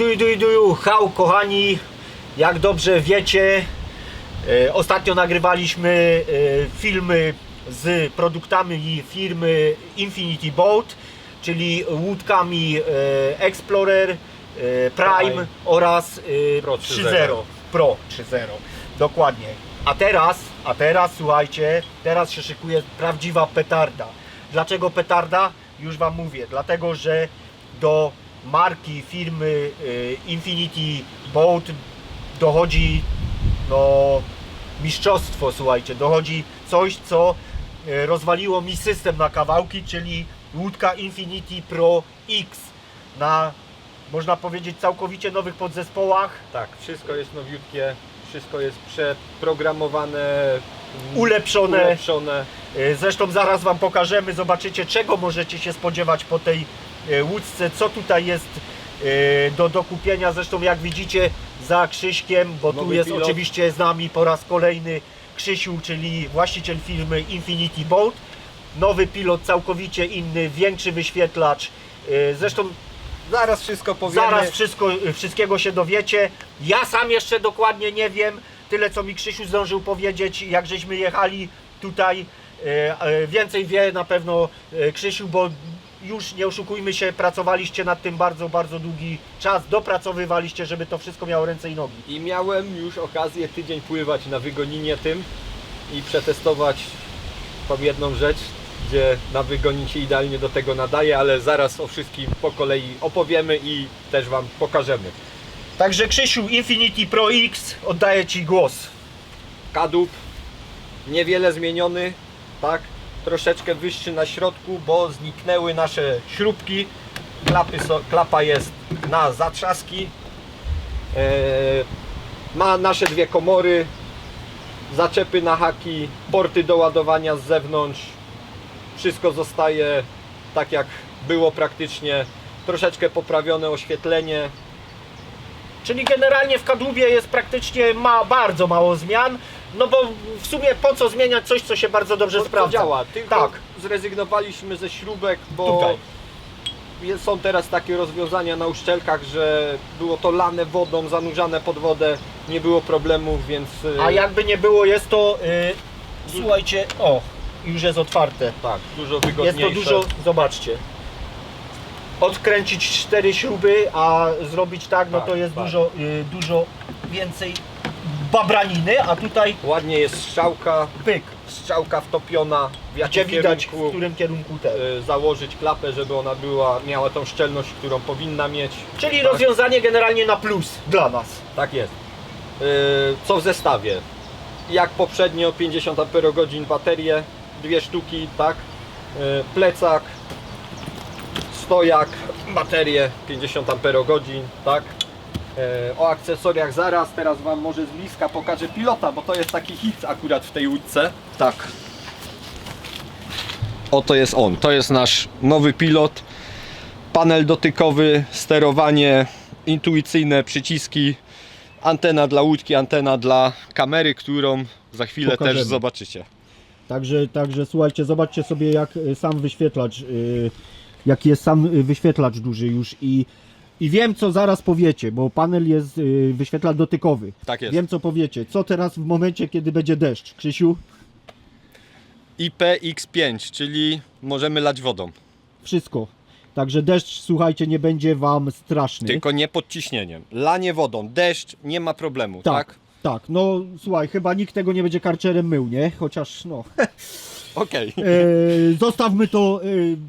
do, do, do, how, kochani, jak dobrze wiecie, e, ostatnio nagrywaliśmy e, filmy z produktami firmy Infinity Boat, czyli łódkami e, Explorer, Prime Prime. oraz Pro 3.0. Pro 3.0, dokładnie. A teraz, a teraz słuchajcie, teraz się szykuje prawdziwa petarda. Dlaczego petarda? Już Wam mówię. Dlatego, że do marki firmy y, Infinity Boat dochodzi no, mistrzostwo, słuchajcie. Dochodzi coś, co y, rozwaliło mi system na kawałki, czyli łódka Infinity Pro X na, można powiedzieć, całkowicie nowych podzespołach. Tak, wszystko jest nowiutkie, wszystko jest przeprogramowane, mm, Ulepszone. ulepszone. E, Zresztą zaraz Wam pokażemy, zobaczycie czego możecie się spodziewać po tej łódce, co tutaj jest e, do dokupienia. Zresztą jak widzicie za Krzyśkiem, bo tu Nowy jest pilot. oczywiście z nami po raz kolejny Krzysiu, czyli właściciel firmy Infinity Boat. Nowy pilot, całkowicie inny, większy wyświetlacz. E, Zresztą Zaraz wszystko powiemy. Zaraz wszystko, wszystkiego się dowiecie. Ja sam jeszcze dokładnie nie wiem. Tyle co mi Krzysiu zdążył powiedzieć, jak żeśmy jechali tutaj. E, e, Więcej wie na pewno e, Krzysiu, bo już nie oszukujmy się, pracowaliście nad tym bardzo, bardzo długi czas, dopracowywaliście, żeby to wszystko miało ręce i nogi. I miałem już okazję tydzień pływać na wygoninie tym i przetestować tą jedną rzecz, gdzie na wygonin się idealnie do tego nadaje, ale zaraz o wszystkim po kolei opowiemy i też Wam pokażemy. Także Krzysiu, Infinity Pro X, oddaję Ci głos. kadłub niewiele zmieniony, tak? Troszeczkę wyższy na środku, bo zniknęły nasze śrubki. Klapy so, klapa jest na zatrzaski. E, ma nasze dwie komory, zaczepy na haki, porty do ładowania z zewnątrz. Wszystko zostaje tak jak było praktycznie. Troszeczkę poprawione oświetlenie, Czyli generalnie w kadłubie jest praktycznie ma bardzo mało zmian, no bo w sumie po co zmieniać coś, co się bardzo dobrze to, to sprawdza. działa. Tylko Tak. zrezygnowaliśmy ze śrubek, bo Tutaj. jest- są teraz takie rozwiązania na uszczelkach, że było to lane wodą, zanurzane pod wodę, nie było problemów, więc y, A jakby nie było, jest to, y, słuchajcie, o, już jest otwarte. tak, dużo Jest wygodniejsze. to dużo, zobaczcie. Odkręcić cztery śruby, a zrobić tak, no Tak, to jest tak. dużo, y, dużo więcej babraniny, a tutaj Ładnie jest strzałka, pyk, strzałka wtopiona, w gdzie jakim widać w kierunku którym kierunku ten. y, założyć klapę, żeby ona była, miała tą szczelność, którą powinna mieć. Czyli tak. rozwiązanie generalnie na plus dla nas. Tak jest. Yy, Co w zestawie? Jak poprzednio 50 Ah baterie, dwie sztuki, tak? Yy, Plecak, stojak, baterie 50 Ah, tak? Yy, O akcesoriach zaraz, teraz Wam może z bliska pokażę pilota, bo to jest taki hit akurat w tej łódce. Tak. Oto jest on, to jest nasz nowy pilot. Panel dotykowy, sterowanie, intuicyjne przyciski, antena dla łódki, antena dla kamery, którą za chwilę Pokażemy. też zobaczycie. Także, także słuchajcie, zobaczcie sobie jak y, sam wyświetlacz, y, jaki jest sam y, wyświetlacz duży już i, i wiem co zaraz powiecie, bo panel jest y, wyświetlacz dotykowy. Tak jest. Wiem co powiecie. Co teraz w momencie, kiedy będzie deszcz? Krzysiu? IPX5, czyli możemy lać wodą, Wszystko. Także deszcz, słuchajcie, nie będzie wam straszny. tylko nie pod ciśnieniem. Lanie wodą, deszcz, nie ma problemu, tak? tak. Tak, no słuchaj, chyba nikt tego nie będzie karczerem mył, nie? Chociaż no. Okej. E, zostawmy to e,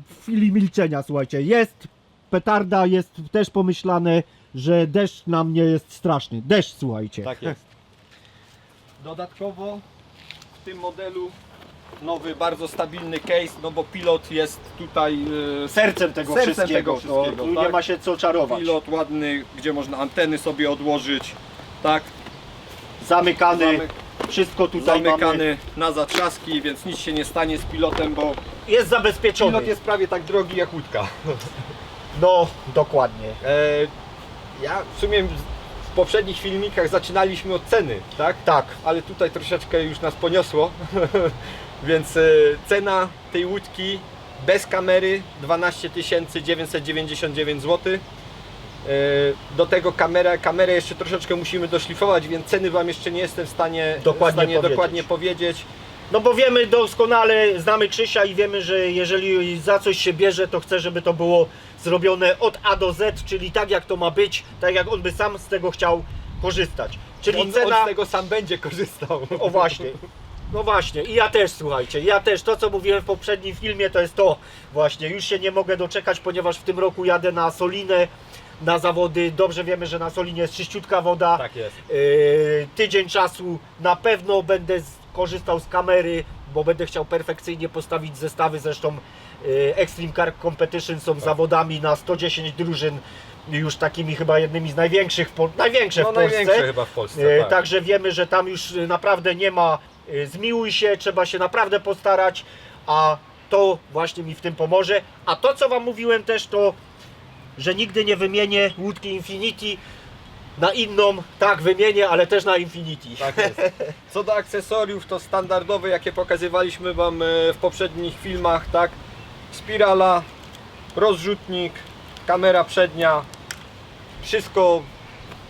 w chwili milczenia, słuchajcie. Jest petarda, jest też pomyślane, że deszcz nam nie jest straszny. Deszcz, słuchajcie. Tak jest. Dodatkowo w tym modelu nowy, bardzo stabilny case, no bo pilot jest tutaj yy, Sercem tego Sercem wszystkiego. tego wszystkiego, to, tu tak. nie ma się co czarować. pilot ładny, gdzie można anteny sobie odłożyć, tak, Zamykany, Zamyk- wszystko tutaj mamy. zamykany na zatrzaski, więc nic się nie stanie z pilotem, bo Jest zabezpieczony. pilot jest prawie tak drogi jak łódka. No, dokładnie. E, ja w sumie w poprzednich filmikach zaczynaliśmy od ceny, tak? Tak. ale tutaj troszeczkę już nas poniosło, więc e, cena tej łódki bez kamery 12 999 zł. Do tego kamerę, kamerę jeszcze troszeczkę musimy doszlifować, więc ceny Wam jeszcze nie jestem w stanie Dokładnie w stanie powiedzieć. dokładnie powiedzieć. No bo wiemy doskonale, znamy Krzysia i wiemy, że jeżeli za coś się bierze, to chce, żeby to było zrobione od A do Z, czyli tak jak to ma być, tak jak on by sam z tego chciał korzystać. Czyli on, cena... on z tego sam będzie korzystał. O właśnie. No właśnie, i ja też słuchajcie, ja też to co mówiłem w poprzednim filmie to jest to właśnie, już się nie mogę doczekać, ponieważ w tym roku jadę na Solinę, na zawody, dobrze wiemy, że na Solinie jest czyściutka woda, Tak jest. Yy, tydzień czasu na pewno będę z, korzystał z kamery, bo będę chciał perfekcyjnie postawić zestawy. Zresztą yy, Extreme Car Competition są Tak. zawodami na 110 drużyn, już takimi chyba jednymi z największych, największe No w Polsce. największe chyba w Polsce. Yy, tak. Także wiemy, że tam już yy, naprawdę nie ma zmiłuj się, trzeba się naprawdę postarać, a to właśnie mi w tym pomoże. A to co Wam mówiłem też to, że nigdy nie wymienię łódki Infinity na inną, tak wymienię, ale też na Infinity. Tak jest. Co do akcesoriów, to standardowe, jakie pokazywaliśmy Wam e, w poprzednich filmach, tak? Spirala, rozrzutnik, kamera przednia, wszystko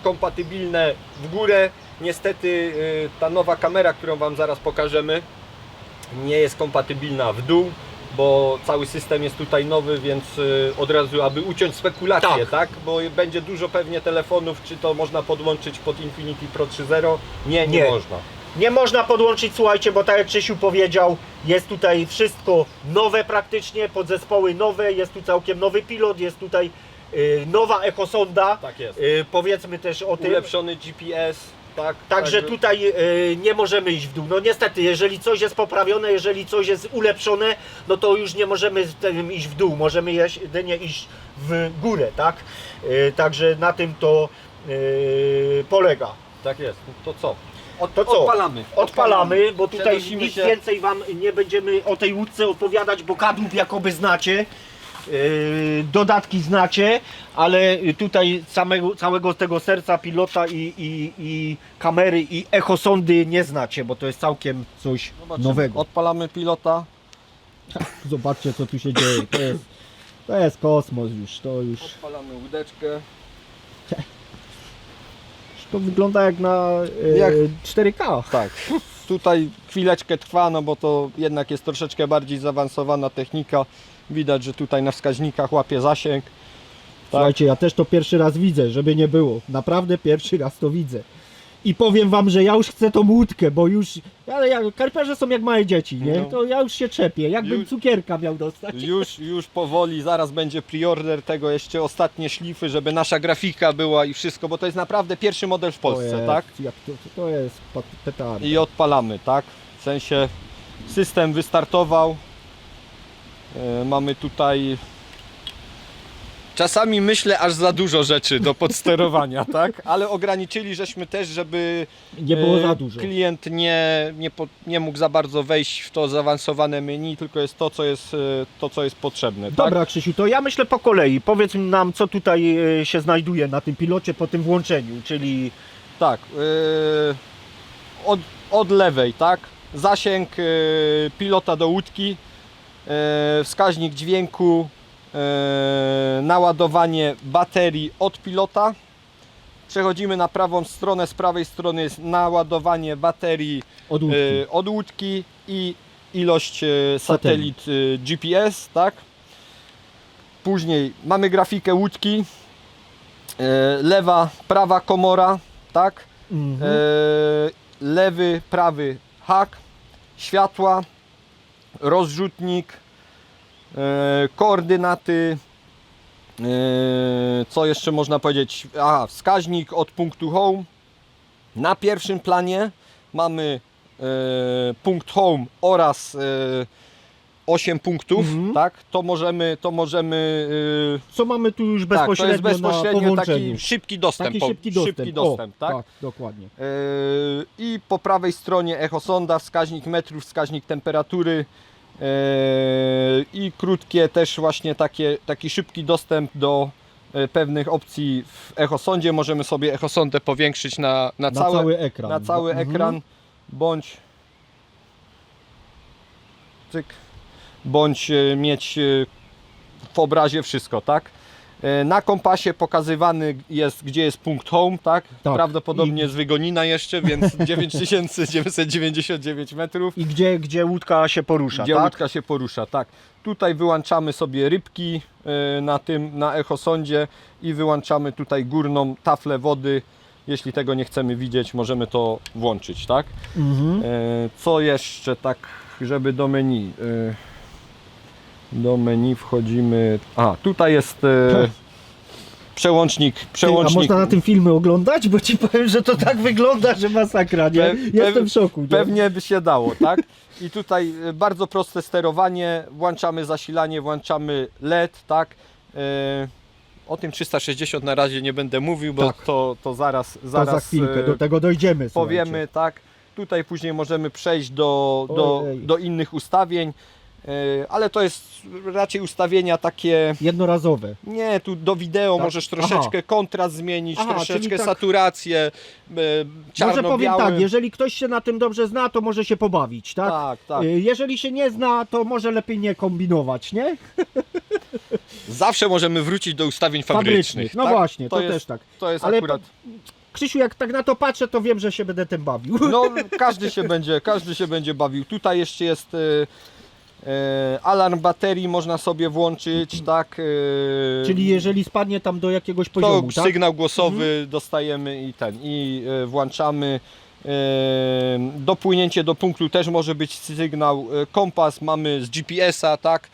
kompatybilne w górę. Niestety e, ta nowa kamera, którą Wam zaraz pokażemy, nie jest kompatybilna w dół, bo cały system jest tutaj nowy, więc e, od razu, aby uciąć spekulacje, Tak. tak? Bo będzie dużo pewnie telefonów, czy to można podłączyć pod Infinity Pro 3.0? Nie, nie, Nie. można. Nie można podłączyć, słuchajcie, bo tak jak Krzysiu powiedział, jest tutaj wszystko nowe praktycznie, podzespoły nowe, jest tu całkiem nowy pilot, jest tutaj y, nowa echosonda. Tak jest. Y, powiedzmy też o tym. Ulepszony GPS, tak? Także tutaj y, nie możemy iść w dół. No niestety, jeżeli coś jest poprawione, jeżeli coś jest ulepszone, no to już nie możemy z tym iść w dół, możemy jedynie iść w górę, tak? Y, także na tym to y, polega. Tak jest. To co? Od, To co? Odpalamy. Odpalamy, bo tutaj nic się- więcej Wam nie będziemy o tej łódce opowiadać, bo kadłub jakoby znacie. Yy, dodatki znacie, ale tutaj samego, całego tego serca pilota i, i, i kamery i echosondy nie znacie, bo to jest całkiem coś Zobaczymy. nowego. Odpalamy pilota. Zobaczcie co tu się dzieje. To jest, to jest kosmos już. To już Odpalamy łódeczkę. to wygląda jak na yy, Jak- 4K. Tak. Tutaj chwileczkę trwa, no bo to jednak jest troszeczkę bardziej zaawansowana technika. Widać, że tutaj na wskaźnikach łapie zasięg. Słuchajcie, ja też to pierwszy raz widzę, żeby nie było. Naprawdę pierwszy raz to widzę. I powiem wam, że ja już chcę tą łódkę, bo już. Ale ja, karpiarze są jak małe dzieci, nie? No. To ja już się czepię. Jakbym Już- cukierka miał dostać. Już, już powoli, zaraz będzie preorder tego, jeszcze ostatnie szlify, żeby nasza grafika była i wszystko, bo to jest naprawdę pierwszy model w To Polsce, jest, tak? Jak to, to jest pat- petarda. i odpalamy, tak? W sensie system wystartował. E, mamy tutaj czasami myślę aż za dużo rzeczy do podsterowania, tak? Ale ograniczyli żeśmy też, żeby Nie było e, za dużo. klient nie, nie, po, nie mógł za bardzo wejść w to zaawansowane menu, tylko jest to, co jest, e, to, co jest potrzebne, tak? Dobra, Krzysiu, to ja myślę po kolei. Powiedz nam, co tutaj się znajduje na tym pilocie po tym włączeniu, czyli Tak. yy, od, od lewej, tak? Zasięg yy, pilota do łódki, wskaźnik dźwięku, yy, naładowanie baterii od pilota. Przechodzimy na prawą stronę, z prawej strony jest naładowanie baterii od łódki. yy, od łódki i ilość satelit yy, GPS, tak? Później mamy grafikę łódki, lewa, prawa komora, tak? Mhm. E, lewy, prawy hak, światła, rozrzutnik, e, koordynaty, e, co jeszcze można powiedzieć? Aha, wskaźnik od punktu home. Na pierwszym planie mamy e, punkt home oraz 8 punktów, Mhm. tak? To możemy, to możemy e, Co mamy tu już bezpośrednio, tak, to jest bezpośrednio na połączeniu? taki szybki dostęp. Taki po- szybki dostęp. Szybki dostęp o, tak? tak, dokładnie. Yy, I po prawej stronie echosonda, wskaźnik metrów, wskaźnik temperatury yy, i krótkie też właśnie takie, taki szybki dostęp do yy, pewnych opcji w echosondzie. Możemy sobie echosondę powiększyć na, na, Na całe, cały ekran. na cały Mhm. ekran bądź cyk, bądź yy, mieć yy, w obrazie wszystko, tak? E, Na kompasie pokazywany jest, gdzie jest punkt home, tak? Tak. Prawdopodobnie z Wygonina jeszcze, więc 9999 metrów. I gdzie, gdzie łódka się porusza, Gdzie tak? łódka się porusza, tak. Tutaj wyłączamy sobie rybki e, na tym, na echosondzie i wyłączamy tutaj górną taflę wody. Jeśli tego nie chcemy widzieć, możemy to włączyć, tak? Mhm. E, Co jeszcze tak, żeby do menu? Do menu wchodzimy. A, tutaj jest e, przełącznik. Ty, a przełącznik można na tym filmy oglądać? Bo ci powiem, że to tak wygląda, że masakra, nie? Pe- Jestem w szoku. Nie? Pewnie by się dało, tak? I tutaj e, bardzo proste sterowanie. Włączamy zasilanie, włączamy LED, tak? E, O tym 360 na razie nie będę mówił, bo Tak. to, to zaraz, To zaraz za chwilkę, e, do tego dojdziemy. powiemy, tak. Tutaj później możemy przejść do, do, Ojej. do innych ustawień, ale to jest raczej ustawienia takie. Jednorazowe. Nie, tu do wideo Tak? możesz troszeczkę kontrast zmienić, Aha, troszeczkę tak- saturację, e, Może czarno powiem tak, jeżeli ktoś się na tym dobrze zna, to może się pobawić, tak? tak, tak. Y, Jeżeli się nie zna, to może lepiej nie kombinować, nie? Zawsze możemy wrócić do ustawień fabrycznych. No tak? właśnie, to, jest, też tak. To jest Ale akurat. Krzysiu, jak tak na to patrzę, to wiem, że się będę tym bawił. No, każdy się będzie, każdy się będzie bawił. Tutaj jeszcze jest alarm baterii, można sobie włączyć, tak? e, Czyli jeżeli spadnie tam do jakiegoś to poziomu, tak? sygnał głosowy dostajemy i ten i e, włączamy. E, dopłynięcie do punktu też może być sygnał. E, kompas mamy z GPS-a, tak?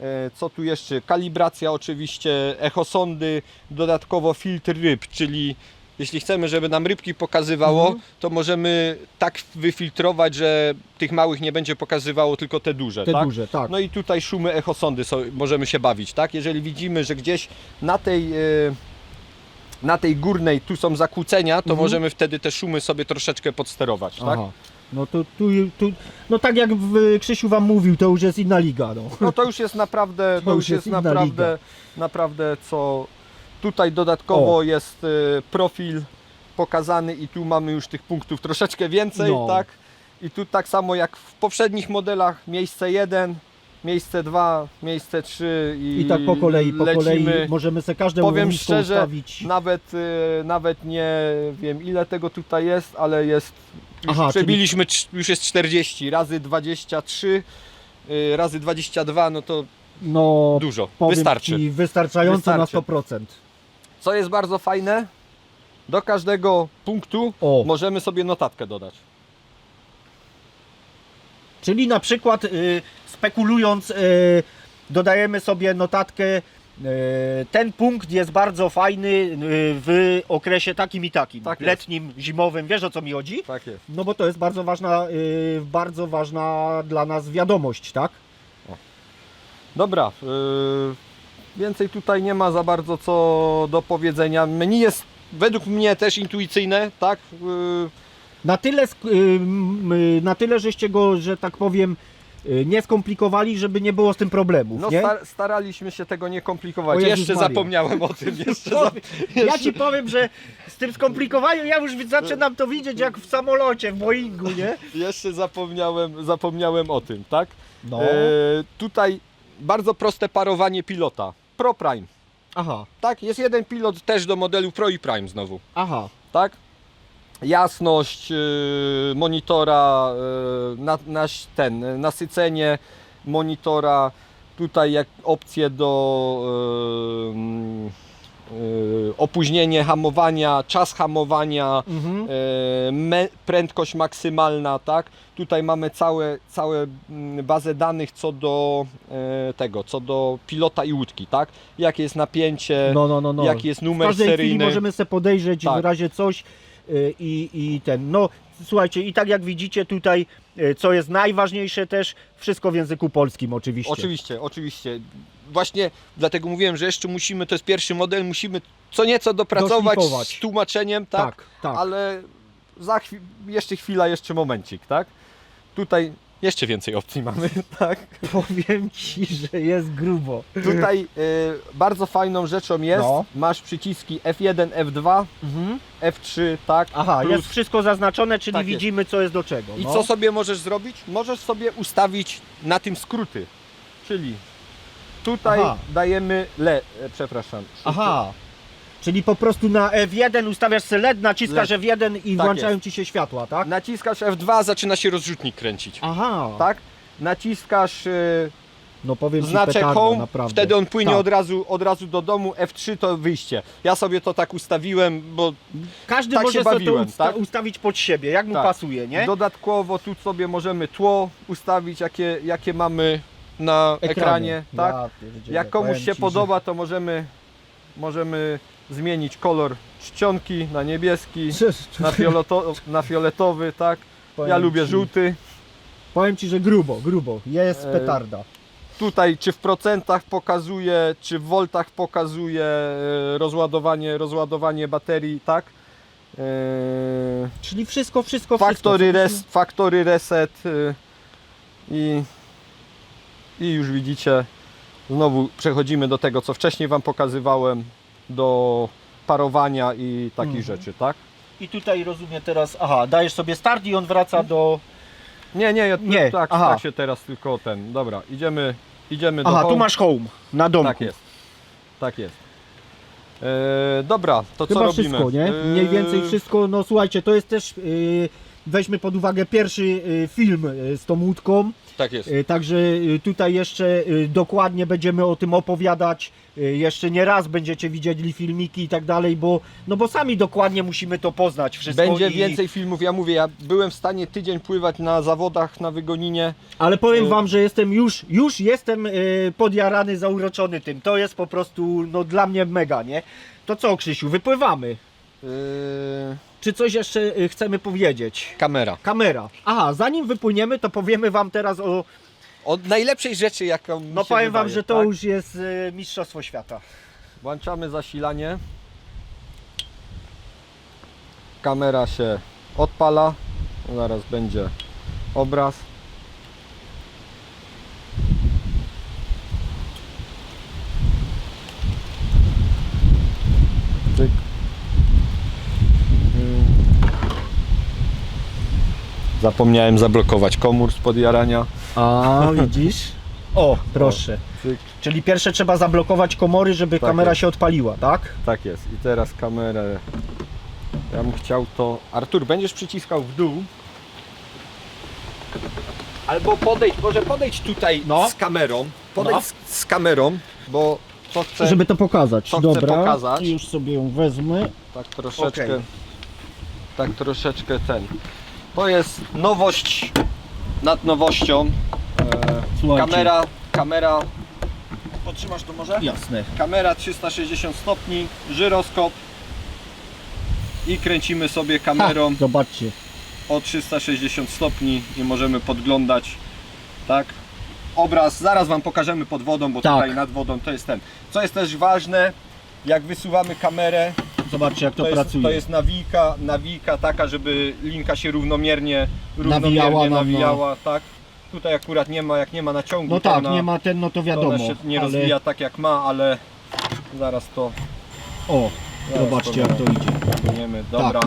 E, Co tu jeszcze? Kalibracja oczywiście, echosondy, dodatkowo filtr ryb, czyli jeśli chcemy, żeby nam rybki pokazywało, Mhm. to możemy tak wyfiltrować, że tych małych nie będzie pokazywało, tylko te duże. Te tak? duże, tak. No i tutaj szumy echosondy so, możemy się bawić, tak? Jeżeli widzimy, że gdzieś na tej, e, na tej górnej tu są zakłócenia, to Mhm. możemy wtedy te szumy sobie troszeczkę podsterować, tak? Aha. No to tu, tu, no tak jak w, Krzysiu wam mówił, to już jest inna liga, no. No to już jest naprawdę, to, już jest, jest inna naprawdę, naprawdę co tutaj dodatkowo O. jest e, profil pokazany i tu mamy już tych punktów troszeczkę więcej, No. tak? I tu tak samo jak w poprzednich modelach, miejsce 1, miejsce 2, miejsce 3 i, I tak po kolei, po lecimy. kolei możemy sobie każdemu Powiem szczerze, ustawić. Nawet, e, nawet nie wiem ile tego tutaj jest, ale jest, już Aha, czyli- przebiliśmy, cz- już jest 40, razy 23, e, razy 22, no to No, dużo, wystarczy. Ci, wystarczająco Wystarczy. na 100%. Co jest bardzo fajne, do każdego punktu O, możemy sobie notatkę dodać. czyli na przykład y, spekulując, y, dodajemy sobie notatkę y, ten punkt jest bardzo fajny y, w okresie takim i takim, Tak jest. letnim, zimowym, wiesz o co mi chodzi? Tak jest. No bo to jest bardzo ważna, y, bardzo ważna dla nas wiadomość, tak? Dobra, yy, więcej tutaj nie ma za bardzo co do powiedzenia. Menu jest według mnie też intuicyjne, tak? Yy, Na tyle, sk- y, y, na tyle żeście go, że tak powiem, y, nie skomplikowali, żeby nie było z tym problemów, no nie? star staraliśmy się tego nie komplikować. O Jezus Jeszcze Maria. zapomniałem o tym. Jeszcze No, za, Ja ci powiem, że z tym skomplikowaniem ja już zaczynam to widzieć jak w samolocie, w Boeingu, nie? jeszcze zapomniałem, zapomniałem o tym, tak? No. E, tutaj bardzo proste parowanie pilota. Pro Prime. Aha, Tak, jest jeden pilot też do modelu Pro i Prime znowu. aha. tak? Jasność yy, monitora, yy, na, naś- ten, nasycenie monitora, tutaj jak opcje do yy, opóźnienie hamowania, czas hamowania, Mhm. me, prędkość maksymalna, tak? Tutaj mamy całe, całe mm, bazę danych co do yy, tego, co do pilota i łódki, tak? Jakie jest napięcie, No, no, no, no. jaki jest W numer każdej chwili seryjny. możemy sobie podejrzeć Tak. w razie coś y, i, i ten, no słuchajcie, i tak jak widzicie tutaj, y, co jest najważniejsze też, wszystko w języku polskim oczywiście. Oczywiście, oczywiście. Właśnie dlatego mówiłem, że jeszcze musimy, to jest pierwszy model, musimy co nieco dopracować Doszlifować. z tłumaczeniem, tak? Tak, tak. Ale za chwi- jeszcze chwila, jeszcze momencik, tak? Tutaj jeszcze więcej opcji mamy, tak? Powiem Ci, że jest grubo. Tutaj y, bardzo fajną rzeczą jest, No. masz przyciski F1, F2, Mhm. F3, tak? Aha, Plus- jest wszystko zaznaczone, czyli Tak jest. widzimy co jest do czego. I no. co sobie możesz zrobić? Możesz sobie ustawić na tym skróty, czyli tutaj Aha. dajemy le, e, przepraszam. Aha. Czyli po prostu na F1 ustawiasz sobie LED, naciskasz LED. F1 i Tak włączają ci się światła, tak? Naciskasz F2, zaczyna się rozrzutnik kręcić. Aha. Tak? Naciskasz y, No powiem ci znaczek petarda, home, naprawdę. wtedy on płynie Tak. od, razu, od razu do domu, F3 to wyjście. Ja sobie to tak ustawiłem, bo Każdy tak może się sobie bawiłem, to usta- tak? ustawić pod siebie, jak mu Tak. pasuje, nie? dodatkowo tu sobie możemy tło ustawić, jakie, jakie mamy na ekranie. tak? Ja pierdzielę, Jak komuś się ci, podoba, to możemy, możemy zmienić kolor czcionki na niebieski, na, na fioletowy, tak? Powiem Ja lubię ci- żółty. Powiem ci, że grubo, grubo. Jest E, petarda. Tutaj czy w procentach pokazuje, czy w voltach pokazuje e, rozładowanie, rozładowanie baterii, tak? E, Czyli wszystko, wszystko, Factory, wszystko. res, factory reset i, i już widzicie, znowu przechodzimy do tego, co wcześniej Wam pokazywałem, do parowania i takich Mhm. rzeczy, tak? I tutaj rozumiem teraz, aha, dajesz sobie start i on wraca do... Nie, nie, ja, Nie, tak, aha. tak się teraz tylko ten, dobra, idziemy, idziemy do Aha, tu home. masz home, na domku. Tak jest, tak jest. E, dobra, to Chyba co robimy? wszystko, nie? Mniej E, więcej wszystko, no słuchajcie, to jest też, yy, weźmy pod uwagę pierwszy yy, film yy, z tą łódką, Tak jest. yy, także yy, tutaj jeszcze yy, dokładnie będziemy o tym opowiadać, jeszcze nie raz będziecie widzieli filmiki i tak dalej, bo, no bo sami dokładnie musimy to poznać wszystko. Będzie i, więcej filmów, ja mówię, ja byłem w stanie tydzień pływać na zawodach na Wygoninie, Ale powiem wam, że jestem już, już jestem podjarany, zauroczony tym, to jest po prostu, no dla mnie mega, nie? To co Krzysiu, wypływamy. Yy, Czy coś jeszcze yy, chcemy powiedzieć? kamera. Kamera. Aha, zanim wypłyniemy, to powiemy wam teraz o. Od najlepszej rzeczy, jaką mi No się powiem wam, wydaje, że to tak? już jest y, Mistrzostwo Świata. Włączamy zasilanie. Kamera się odpala. Zaraz będzie obraz. Cyk. Zapomniałem zablokować komór z podjarania. A widzisz? O, proszę. Cyk. Czyli pierwsze trzeba zablokować komory, żeby Tak kamera jest. się odpaliła, tak? Tak jest. I teraz kamerę. Ja bym chciał to. Artur, będziesz przyciskał w dół. Albo podejdź, może podejdź tutaj No. z kamerą. Podejdź No. z, z kamerą, bo to chcę Żeby to pokazać. To chcę Dobra. pokazać. I już sobie ją wezmę. tak troszeczkę. Okej. Tak troszeczkę ten. To jest nowość nad nowością. E, Słuchajcie. kamera, kamera. Potrzymasz to może? Jasne. Kamera 360 stopni, żyroskop i kręcimy sobie Ha, kamerą zobaczcie. o 360 stopni i możemy podglądać tak obraz, zaraz Wam pokażemy pod wodą, bo Tak. tutaj nad wodą to jest ten. Co jest też ważne, jak wysuwamy kamerę, Zobaczcie jak to, to jest, pracuje. to jest nawijka, nawijka taka, żeby linka się równomiernie, równomiernie Nawijała nawijała, nam, tak. Tutaj akurat nie ma, jak nie ma naciągu, No to tak, ona, nie ma ten, no to to wiadomo. ona się nie ale... rozwija tak jak ma, ale zaraz to O, Zaraz zobaczcie to jak to idzie. Płyniemy, dobra.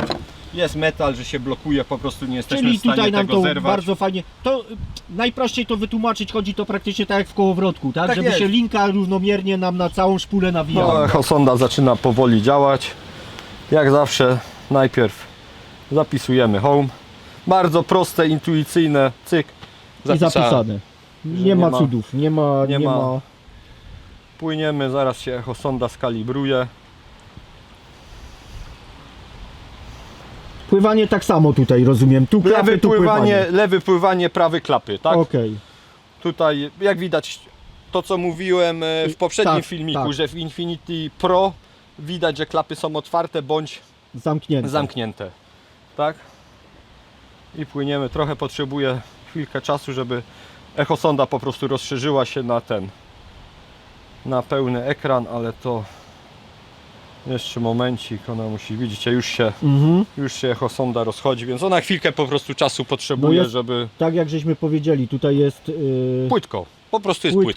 Jest metal, że się blokuje, po prostu nie jesteśmy Czyli w stanie tutaj nam tego to zerwać. bardzo fajnie. To najprościej to wytłumaczyć, chodzi to praktycznie tak jak w kołowrotku, tak? Tak Żeby jest. się linka równomiernie nam na całą szpulę nawijała. No, Hosonda zaczyna powoli działać. Jak zawsze najpierw zapisujemy home. Bardzo proste, intuicyjne, cyk. I zapisane. Nie, nie ma ma- cudów, nie ma, nie, nie ma... ma- Płyniemy, zaraz się Hosonda skalibruje. Pływanie tak samo tutaj, rozumiem. Tu klapy, Lewy tu pływanie, pływanie. lewy pływanie, prawy klapy, tak? Okej. Tutaj, jak widać, to co mówiłem e, w poprzednim Tak, filmiku, tak. że w Infinity Pro widać, że klapy są otwarte bądź Zamknięte. zamknięte. Tak? I płyniemy. Trochę potrzebuję chwilkę czasu, żeby echosonda po prostu rozszerzyła się na ten na pełny ekran, ale to jeszcze momencik, ona musi widzicie, już się Mhm. już się echosonda rozchodzi, więc ona chwilkę po prostu czasu potrzebuje, jest żeby Tak jak żeśmy powiedzieli, tutaj jest yy, płytko. Po prostu jest płytko.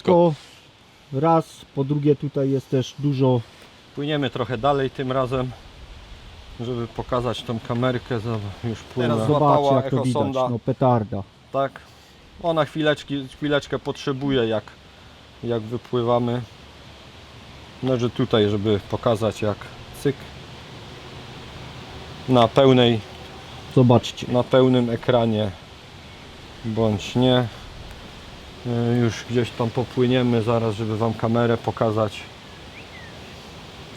płytko. Raz, po drugie tutaj jest też dużo Płyniemy trochę dalej tym razem, żeby pokazać tą kamerkę. Już płynę. Zobaczcie Złapała jak to widać, no petarda. Tak. Ona chwileczki, chwileczkę potrzebuje jak jak wypływamy. No, że tutaj, żeby pokazać jak cyk na pełnej, Zobaczcie. na pełnym ekranie bądź nie. E, Już gdzieś tam popłyniemy zaraz, żeby Wam kamerę pokazać.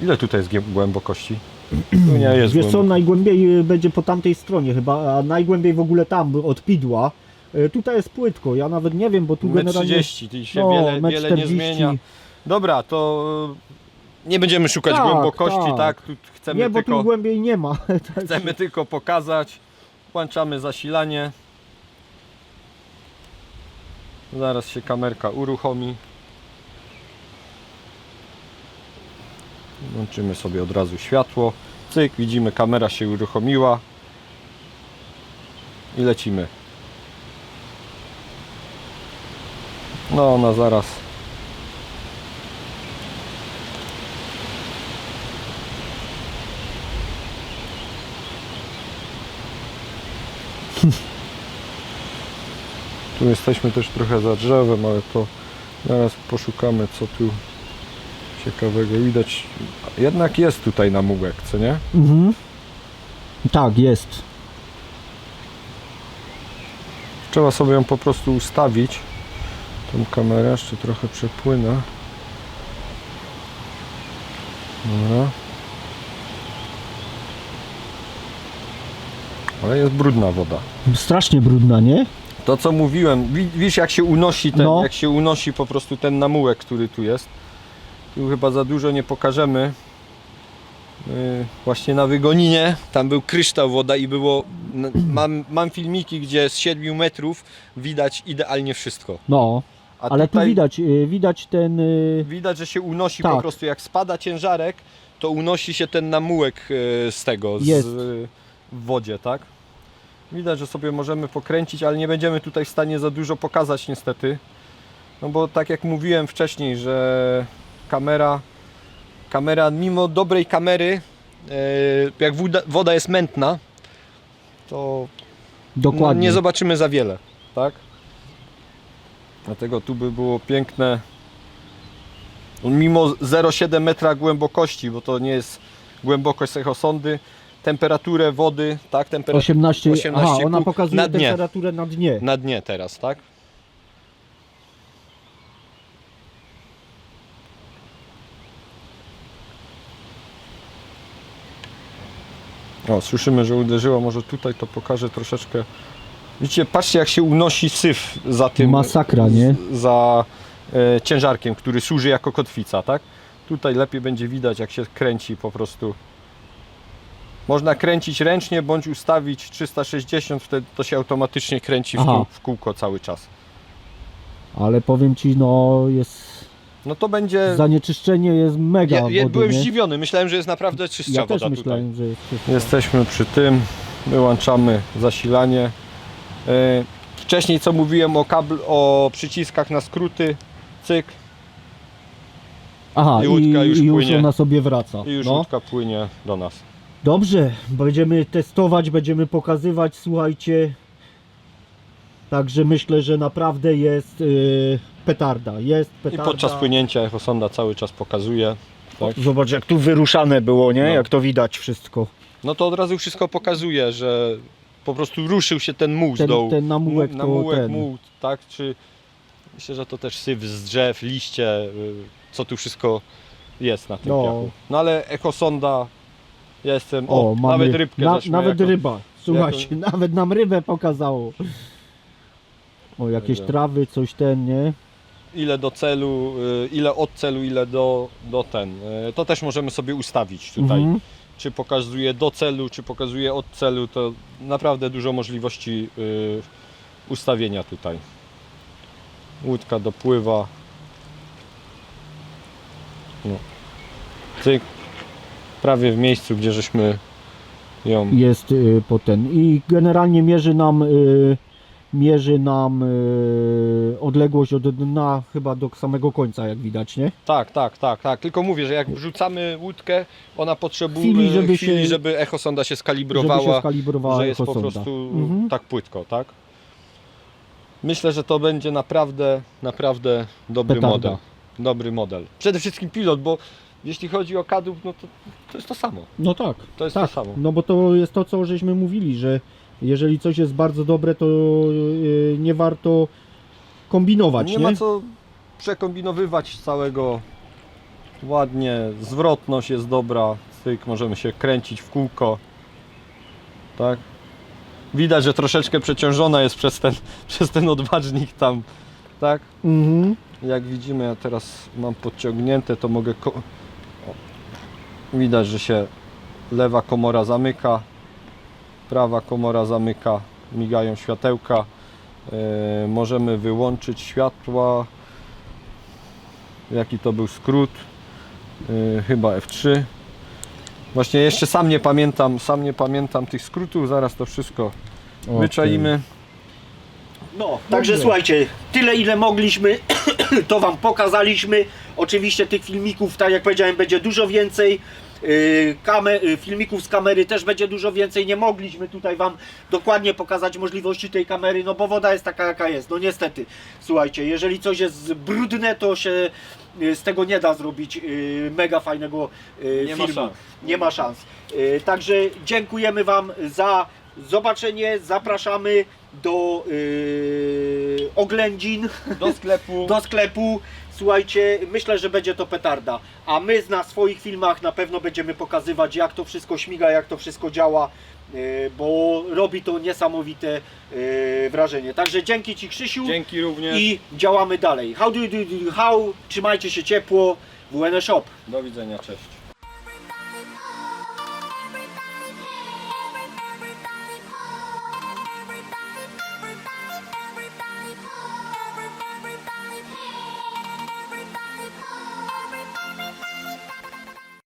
Ile tutaj jest głębokości? Tu nie jest Wiesz co, głęboko. najgłębiej y, będzie po tamtej stronie chyba, a najgłębiej w ogóle tam, od Pidła. Y, Tutaj jest płytko, ja nawet nie wiem, bo tu Metr generalnie... 30, tu się no, wiele, metr wiele nie 40. zmienia. Dobra, to e, nie będziemy szukać Tak, głębokości, tak? tak. Tu chcemy Nie, bo tylko, tu głębiej nie ma. Tak. chcemy tylko pokazać. Włączamy zasilanie. Zaraz się kamerka uruchomi. Włączymy sobie od razu światło. Cyk, widzimy kamera się uruchomiła. I lecimy. No ona zaraz. Tu jesteśmy też trochę za drzewem, ale to zaraz poszukamy co tu ciekawego widać. Jednak jest tutaj namułek, co nie? Mhm. Tak, jest. Trzeba sobie ją po prostu ustawić. Tą kamerę jeszcze trochę przepłynę. Dobra. Ale jest brudna woda. Strasznie brudna, nie? To co mówiłem, wi- widzisz jak się unosi ten, No. jak się unosi po prostu ten namułek, który tu jest. Tu chyba za dużo nie pokażemy. Yy, właśnie na wygoninie, tam był kryształ woda i było, mam, mam filmiki, gdzie z 7 metrów widać idealnie wszystko. No, A ale tu tutaj widać, y, widać ten... y, widać, że się unosi Tak. po prostu, jak spada ciężarek, to unosi się ten namułek z tego, z, Jest. w wodzie, tak? Widać, że sobie możemy pokręcić, ale nie będziemy tutaj w stanie za dużo pokazać niestety. No bo tak jak mówiłem wcześniej, że kamera, kamera mimo dobrej kamery, e, jak woda, jest mętna, to Dokładnie. nie zobaczymy za wiele, tak? Dlatego tu by było piękne, mimo 0,7 metra głębokości, bo to nie jest głębokość echosondy, temperaturę wody, tak? Temperaturę 18, 18 aha, ona pokazuje na temperaturę na dnie. na dnie teraz, tak? O, słyszymy, że uderzyło. Może tutaj to pokażę troszeczkę. Widzicie, patrzcie jak się unosi syf za tym. Masakra, nie? z- Za e, ciężarkiem, który służy jako kotwica, tak? Tutaj lepiej będzie widać, jak się kręci po prostu. Można kręcić ręcznie bądź ustawić 360, wtedy to się automatycznie kręci w, Aha. kół, w kółko cały czas. Ale powiem Ci, no jest... No to będzie. Zanieczyszczenie jest mega Ja, ja wody, byłem nie? zdziwiony, myślałem, że jest naprawdę czystsza Ja woda też tutaj. myślałem, że jest. Jesteśmy przy tym, wyłączamy zasilanie. E, Wcześniej co mówiłem o kabl, o przyciskach na skróty, cyk Aha, i i, łódka już i już płynie. ona sobie wraca. i już no. łódka płynie do nas. Dobrze, będziemy testować, będziemy pokazywać, słuchajcie. Także myślę, że naprawdę jest yy, petarda. Jest I petarda. podczas płynięcia echosonda cały czas pokazuje. Tak? Zobacz jak tu wyruszane było, nie? No. Jak to widać wszystko. No to od razu wszystko pokazuje, że po prostu ruszył się ten muł z Ten, dołu. ten namułek to namułek, ten. muł, tak? Czy myślę, że to też syf z drzew, liście, y, co tu wszystko jest na tym No. piachu. No ale echosonda, ja jestem, o, O, mamy, nawet rybkę na, Nawet jako, ryba. Słuchajcie, nawet nam rybę pokazało. O, jakieś Także. trawy, coś ten, nie? ile do celu, y, ile od celu, ile do, do ten. Y, To też możemy sobie ustawić tutaj. Mhm. Czy pokazuje do celu, czy pokazuje od celu, to naprawdę dużo możliwości y, ustawienia tutaj. Łódka dopływa. No. Cyk. Prawie w miejscu, gdzie żeśmy ją. Jest y, po ten. I generalnie mierzy nam y, mierzy nam y, odległość od dna chyba do samego końca, jak widać, nie? Tak, tak, tak, tak. Tylko mówię, że jak wrzucamy łódkę, ona potrzebuje Chwili, chwili, żeby żeby, się- żeby echosonda się Żeby skalibrowała. się skalibrowała że jest po ekosonda. prostu Mhm. tak płytko, tak? Myślę, że to będzie naprawdę, naprawdę dobry Petarda. model. dobry model. Przede wszystkim pilot, bo jeśli chodzi o kadłub, no to, to jest to samo. No tak. To jest tak. to samo. No bo to jest to, co żeśmy mówili, że jeżeli coś jest bardzo dobre, to yy, nie warto kombinować, nie, nie? ma co przekombinowywać całego. Ładnie, zwrotność jest dobra, cyk, możemy się kręcić w kółko. Tak? Widać, że troszeczkę przeciążona jest przez ten, przez ten odważnik tam. Tak? Mhm. Jak widzimy, ja teraz mam podciągnięte, to mogę. Widać, że się lewa komora zamyka, prawa komora zamyka, migają światełka. E, możemy wyłączyć światła. Jaki to był skrót? E, chyba F3. Właśnie jeszcze sam nie pamiętam, sam nie pamiętam tych skrótów, zaraz to wszystko Okej. wyczaimy. No, także słuchajcie, tyle ile mogliśmy, to Wam pokazaliśmy. Oczywiście tych filmików, tak jak powiedziałem, będzie dużo więcej. Kamer, yy, filmików z kamery też będzie dużo więcej. Nie mogliśmy tutaj Wam dokładnie pokazać możliwości tej kamery, no bo woda jest taka jaka jest. No niestety, słuchajcie, jeżeli coś jest brudne, to się yy, z tego nie da zrobić mega fajnego Nie ma filmu. szans. Nie ma szans. Także dziękujemy Wam za zobaczenie. Zapraszamy do yy, oględzin, Do sklepu. do sklepu. Słuchajcie, myślę, że będzie to petarda. A my na swoich filmach na pewno będziemy pokazywać, jak to wszystko śmiga, jak to wszystko działa, yy, bo robi to niesamowite yy, wrażenie. Także dzięki Ci, Krzysiu. Dzięki również. I działamy dalej. How do you do? How? Trzymajcie się ciepło. WN Shop. Do widzenia, cześć.